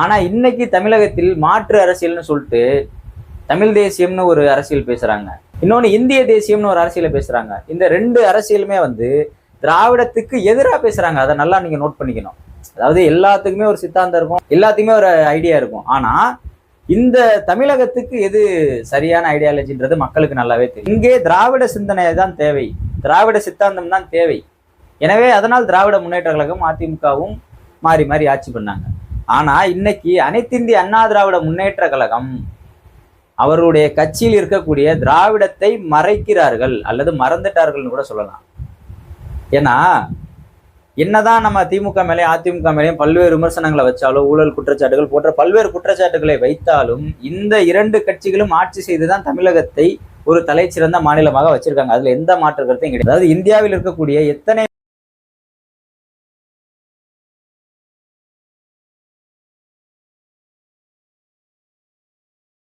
ஆனா இன்னைக்கு தமிழகத்தில் மாற்று அரசியல்னு சொல்லிட்டு தமிழ் தேசியம்னு ஒரு அரசியல் பேசுறாங்க. இன்னொன்னு இந்திய தேசியம்னு ஒரு அரசியலை பேசுறாங்க. இந்த ரெண்டு அரசியலுமே வந்து திராவிடத்துக்கு எதிராக பேசுறாங்க. அதை நல்லா நீங்க நோட் பண்ணிக்கணும். அதாவது எல்லாத்துக்குமே ஒரு சித்தாந்தம் இருக்கும். எல்லாத்துக்குமே ஒரு ஐடியா இருக்கும். ஆனா இந்த தமிழகத்துக்கு எது சரியான ஐடியாலஜின்றது மக்களுக்கு நல்லாவே தெரியும். இங்கே திராவிட சிந்தனை தான் தேவை. திராவிட சித்தாந்தம் தான் தேவை. எனவே அதனால் திராவிட முன்னேற்ற கழகம் அதிமுகவும் மாறி மாறி ஆட்சி பண்ணாங்க. ஆனா இன்னைக்கு அனைத்திந்திய அண்ணா திராவிட முன்னேற்ற கழகம் அவருடைய கட்சியில் இருக்கக்கூடிய திராவிடத்தை மறைக்கிறார்கள் அல்லது மறந்துட்டார்கள்னு கூட சொல்லலாம். ஏன்னா என்னதான் நம்ம திமுக மேலே அதிமுக மேலேயும் பல்வேறு விமர்சனங்களை வச்சாலும் ஊழல் குற்றச்சாட்டுகள் போன்ற பல்வேறு குற்றச்சாட்டுகளை வைத்தாலும் இந்த இரண்டு கட்சிகளும் ஆட்சி செய்துதான் தமிழகத்தை ஒரு தலைச்சிறந்த மாநிலமாக வச்சிருக்காங்க. அதுல எந்த மாற்று கருத்தையும் கிடையாது. அதாவது இந்தியாவில் இருக்கக்கூடிய எத்தனை